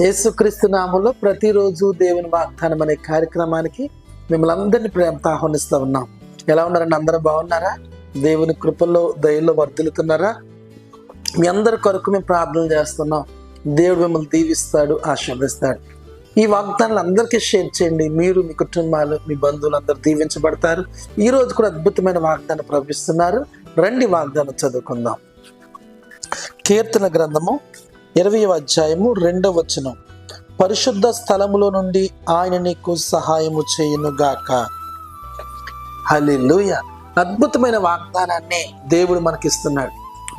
యేసుక్రీస్తు నామంలో ప్రతిరోజు దేవుని వాగ్దానం అనే కార్యక్రమానికి మిమ్మల్ని అందరినీ ప్రేమతో ఆహ్వానిస్తూ ఉన్నాం. ఎలా ఉన్నారండి? అందరూ బాగున్నారా? దేవుని కృపల్లో దయలో వర్ధిల్లుతున్నారా? మీ అందరి కొరకు మేము ప్రార్థన చేస్తున్నాం. దేవుడు మిమ్మల్ని దీవిస్తాడు ఆశీర్వదిస్తాడు. ఈ వాగ్దానాలు అందరికీ షేర్ చేయండి. మీరు మీ కుటుంబాలు మీ బంధువులు అందరూ దీవించబడతారు. ఈరోజు కూడా అద్భుతమైన వాగ్దానం ప్రవహిస్తున్నారు. రండి వాగ్దానం చదువుకుందాం. కీర్తన గ్రంథము ఇరవై అధ్యాయము రెండవ వచనం. పరిశుద్ధ స్థలములో నుండి ఆయన నీకు సహాయము చేయును గాక అద్భుతమైన వాగ్దానాన్ని దేవుడు మనకిస్తున్నాడు.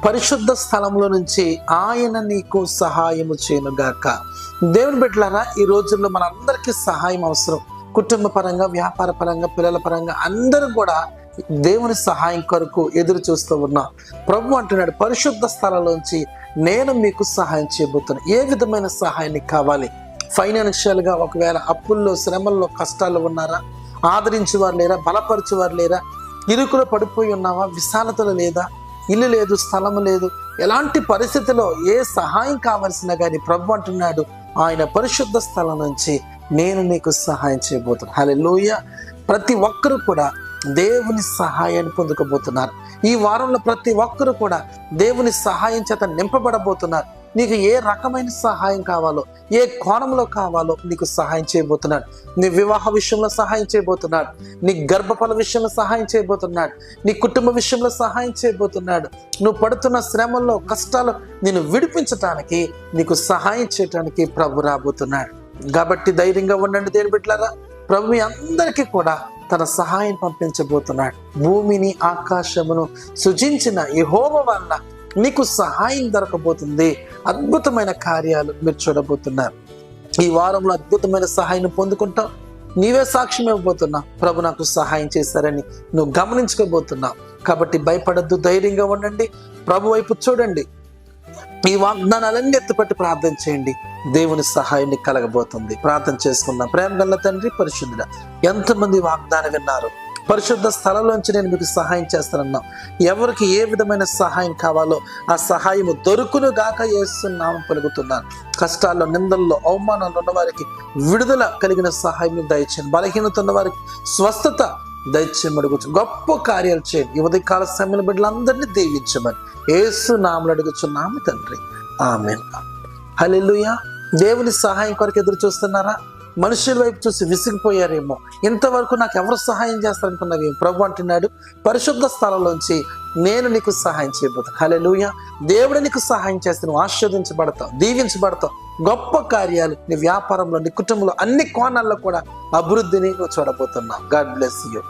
పరిశుద్ధ స్థలంలో నుంచి ఆయన నీకు సహాయము చేయనుగాక. దేవుని బిడ్డలారా ఈ రోజుల్లో మనందరికీ సహాయం అవసరం. కుటుంబ పరంగా వ్యాపార పరంగా పిల్లల పరంగా అందరూ కూడా దేవుని సహాయం కొరకు ఎదురు చూస్తూ ఉన్నా ప్రభు అంటున్నాడు పరిశుద్ధ స్థలంలోంచి నేను మీకు సహాయం చేయబోతున్నాను ఏ విధమైన సహాయాన్ని కావాలి? ఫైనాన్షియల్గా ఒకవేళ అప్పుల్లో శ్రమల్లో కష్టాలు ఉన్నారా? ఆదరించేవారు లేరా? బలపరిచేవారు లేరా? ఇరుకులో పడిపోయి ఉన్నావా? విశాలతలు లేదా? ఇల్లు లేదు స్థలం లేదు. ఎలాంటి పరిస్థితిలో ఏ సహాయం కావలసినా కానీ ప్రభు అంటున్నాడు ఆయన పరిశుద్ధ స్థలం నుంచి నేను నీకు సహాయం చేయబోతున్నాను లోయ ప్రతి ఒక్కరూ కూడా దేవుని సహాయాన్ని పొందుకోబోతున్నారు. ఈ వారంలో ప్రతి ఒక్కరూ కూడా దేవుని సహాయం చేత నింపబడబోతున్నారు. నీకు ఏ రకమైన సహాయం కావాలో ఏ కోణంలో కావాలో నీకు సహాయం చేయబోతున్నాడు. నీ వివాహ విషయంలో సహాయం చేయబోతున్నాడు. నీ గర్భఫల విషయంలో సహాయం చేయబోతున్నాడు. నీ కుటుంబ విషయంలో సహాయం చేయబోతున్నాడు. నువ్వు పడుతున్న శ్రమల్లో కష్టాలు నేను విడిపించటానికి నీకు సహాయం చేయటానికి ప్రభు రాబోతున్నాడు. కాబట్టి ధైర్యంగా ఉండండి దేని బిడ్డలారా. ప్రభు మీ అందరికీ కూడా తన సహాయం పంపించబోతున్నాడు. భూమిని ఆకాశమును సృజించిన యెహోవ వల్ల నీకు సహాయం దొరకబోతుంది. అద్భుతమైన కార్యాలు మీరు చూడబోతున్నారు. ఈ వారంలో అద్భుతమైన సహాయం పొందుకుంటాం. నీవే సాక్ష్యం ఇవ్వబోతున్నావు. ప్రభు నాకు సహాయం చేశారని నువ్వు గమనించుకోబోతున్నావు కాబట్టి భయపడద్దు ధైర్యంగా ఉండండి. ప్రభు వైపు చూడండి. ఈ వాగ్దానాలన్నీ ఎత్తుపట్టి ప్రార్థన చేయండి. దేవుని సహాయాన్ని కలగబోతుంది. ప్రార్థన చేసుకుందాం. ప్రేమ గల్ల తండ్రి పరిశుద్ధుడ ఎంతమంది వాగ్దానం విన్నారు? పరిశుద్ధ స్థలంలోంచి నేను మీకు సహాయం చేస్తానన్నా. ఎవరికి ఏ విధమైన సహాయం కావాలో ఆ సహాయము దొరుకును గాక వేస్తున్నాము పలుకుతున్నాను. కష్టాల్లో నిందల్లో అవమానాలు ఉన్న వారికి విడుదల కలిగిన సహాయం దయచేయండి. బలహీనత ఉన్న వారికి స్వస్థత దయచేయమని అడుగుచు గొప్ప కార్యాలు చేయండి. యువతి కాల సమయంలో బిడ్డలందరినీ దీవించమని. ఏసు నామలు అడుగుచున్నాము తండ్రి. ఆమె హలెలుయ దేవుని సహాయం కొరకు ఎదురు చూస్తున్నారా? మనుషుల వైపు చూసి విసిగిపోయారేమో. ఇంతవరకు నాకు ఎవరు సహాయం చేస్తారనుకున్నవి ప్రభు అంటున్నాడు పరిశుద్ధ స్థలంలోంచి నేను నీకు సహాయం చేయబోతాను లూయ దేవుడు నీకు సహాయం చేస్తే నువ్వు ఆస్వాదించబడతావు దీవించబడతావు. గొప్ప కార్యాలు నీ వ్యాపారంలో నీ కుటుంబంలో అన్ని కోణాల్లో కూడా అభివృద్ధిని నువ్వు చూడబోతున్నావు. God bless you